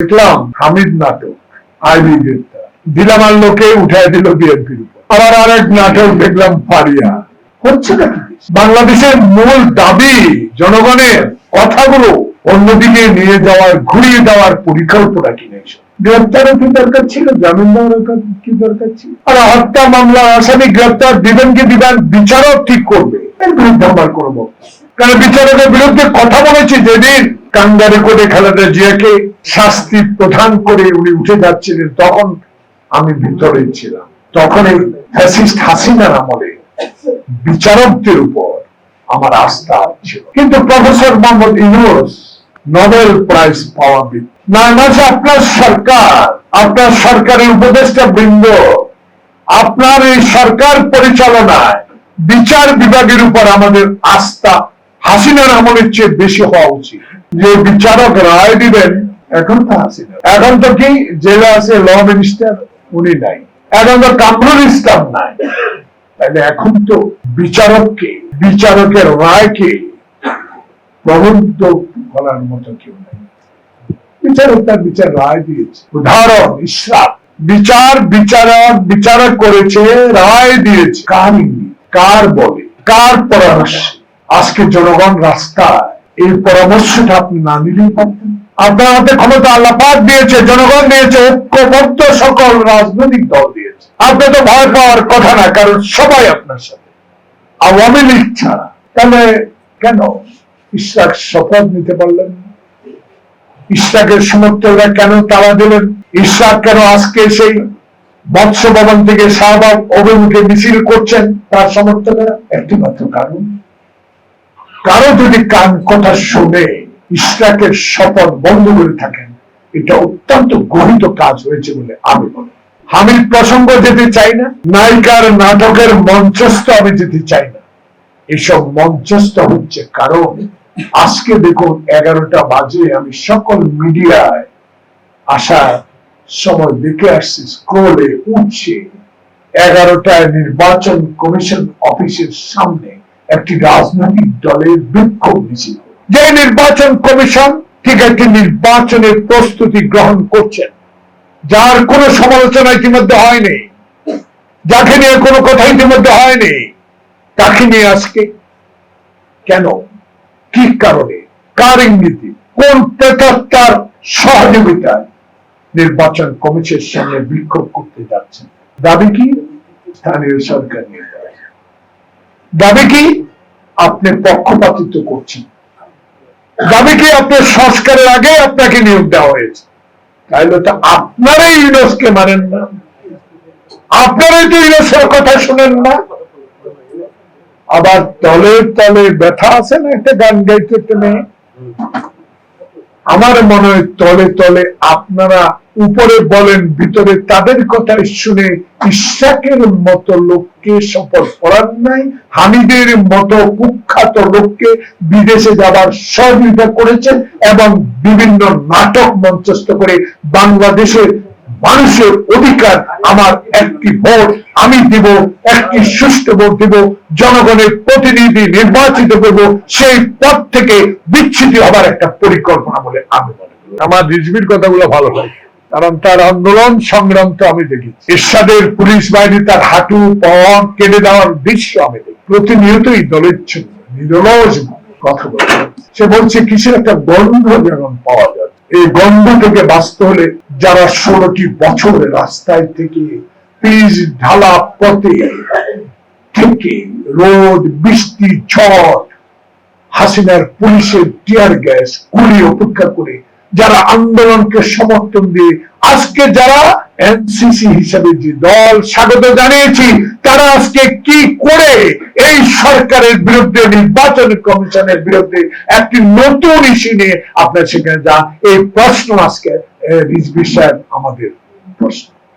দেখলাম হামিদ নাটক আইবি গ্রেপ্তার দিলামার লোকে উঠায় দিল বিএনপির উপর। আবার আরেক নাটক দেখলাম ফারিয়া হচ্ছে নাকি? বাংলাদেশের মূল দাবি জনগণের কথাগুলো অন্যদিকে নিয়ে যাওয়ার ঘুরিয়ে দেওয়ার পরিকল্পনা কি নেই? গ্রেপ্তারের কি দরকার ছিল? জামিন দেওয়ার কি দরকার ছিল? আর হত্যা মামলা আসামি গ্রেপ্তার দিবেন কি দিবেন বিচারক ঠিক করবে। এর বিরুদ্ধে আমার কোনো বক্তব্য কারণ বিচারকের বিরুদ্ধে কথা বলেছি যেদিন কাঙ্গারি করে খালেদা জিয়াকে শাস্তি প্রদান করে উনি উঠে যাচ্ছিলেন, তখন আমি ভিতরে ছিলাম তখন এই ফ্যাসিস্ট হাসিনার আমলে বিচারকদের উপর আমার আস্থা ছিল কিন্তু professor Mohammad Yunus Nobel prize পাওয়া। না না, যে আপনার সরকার, আপনার সরকারের উপদেষ্টা বৃন্দ, আপনার এই সরকার পরিচালনায় বিচার বিভাগের উপর আমাদের আস্থা হাসিনার আমলের চেয়ে বেশি হওয়া উচিত যে বিচারক রায় দিবেন এখন তো হাসিনা এখন তো কি জেলে আছে ল মিনিস্টার উনি নাই। এখন তো কামরুল ইসলাম নাই। তাহলে এখন তো বিচারককে বিচারকের রায়কে প্রবন্ধ বলার মতো কেউ নেই। বিচারক তার বিচার রায় দিয়েছে। উদাহরণ ইসলাম বিচার বিচারক বিচারক করেছে রায় দিয়েছে। কার ইঙ্গিত? কার বলে? কার পরামর্শ? আজকে জনগণ রাস্তায় এই পরামর্শটা আপনি না নিলেই পারতেন। আপনার হাতে ক্ষমতা আল্লাপাত দিয়েছে, জনগণ দিয়েছে, ঐক্যবদ্ধ সকল রাজনৈতিক দল দিয়েছে। আপনি তো ভয় পাওয়ার কথা না, কারণ সবাই আপনার সাথে। আওয়ামী লীগ ছাড়া। তাহলে কেন ইশরাক শপথ নিতে পারলেন? ইশরাকের সমর্থকরা কেন তারা দিলেন? ইশরাক কেন আজকে সেই মৎস্য ভবন থেকে শাহবাগ অভিমুখে মিছিল করছেন তার সমর্থকরা? একটি মাত্র কারণ কারও যদি কান কথা শুনে ইশরাকের শপথ বন্ধ করে থাকেন, এটা অত্যন্ত গহিত কাজ হয়েছে বলে আমি করি। আমি প্রসঙ্গ যেতে চাই না, নায়িকার নাটকের মঞ্চস্থ আমি যেতে চাই না এসব মঞ্চস্থ হচ্ছে কারণ আজকে দেখুন এগারোটা বাজে, আমি সকল মিডিয়ায় আসার সময় দেখে আসছি স্ক্রোলে উঠছে এগারোটায় নির্বাচন কমিশন অফিসের সামনে একটি রাজনৈতিক দলের বিক্ষোভ মিছিল। যে নির্বাচন কমিশন ঠিক একটি নির্বাচনের প্রস্তুতি গ্রহণ করছেন যার কোনো সমালোচনা ইতিমধ্যে হয়নি। যাকে নিয়ে কোনো কথা ইতিমধ্যে হয়নি। তাকে নিয়ে আজকে কেন? কি কারণে? কার ইঙ্গিতে? কোন প্রেতাত্মার সহযোগিতায় নির্বাচন কমিশনের সামনে বিক্ষোভ করতে যাচ্ছেন দাবি কি? স্থানীয় সরকার নির্বাচন দাবি কি? আপনি পক্ষপাতিত্ব করছেন। দাবি কি? আপনার সংস্কারের আগে আপনাকে নিয়োগ দেওয়া হয়েছে। তাহলে তো আপনারাই ইউনেস্কে মানেন না। আপনারাই তো ইউনেস্কের কথা শুনেন না। আবার তলের তলে ব্যথা আছে না একটা গান গাইতে আমার মনে হয় তলে তলে আপনারা উপরে বলেন, ভিতরে তাদের কথা শুনে ইশাকের মতো লোককে শপথ করার নাই, হামিদের মতো কুখ্যাত লোককে বিদেশে যাবার সহযোগিতা করেছেন এবং বিভিন্ন নাটক মঞ্চস্থ করে বাংলাদেশের মানুষের অধিকার আমার একটি ভোট, আমি দিব, একটি সুষ্ঠু ভোট দিব, জনগণের প্রতিনিধি নির্বাচিত করব, সেই পদ থেকে বিচ্ছুতি হবার একটা পরিকল্পনা বলে আমি আমার রিজভির কথাগুলো ভালো লাগে কারণ তার আন্দোলন সংগ্রাম তো আমি দেখেছি। এরশাদের পুলিশ বাহিনী তার হাঁটু, পথ কেটে দেওয়ার দৃশ্য আমি দেখি। প্রতিনিয়তই দলের জন্য নিরলস কথা বলে। সে বলছে, কিসের একটা গন্ধ যেমন পাওয়া যায়? এই গন্ধ থেকে বাঁচতে হলে যারা ষোলোটি বছর রাস্তায় থেকে পিচ ঢালা পথে থেকে রোদ, বৃষ্টি, ঝড়, হাসিনার পুলিশের টিয়ার গ্যাস, গুলি অপেক্ষা করে যারা আন্দোলনকে সমর্থন দিয়ে আজকে যারা এনসিসি হিসেবে যে দল স্বাগত জানিয়েছি, তারা আজকে কি করে এই সরকারের বিরুদ্ধে, নির্বাচন কমিশনের বিরুদ্ধে একটি নতুন ইস্যু নিয়ে আপনার সেখানে যান? এই প্রশ্ন আজকে সাহেব, আমাদের প্রশ্ন।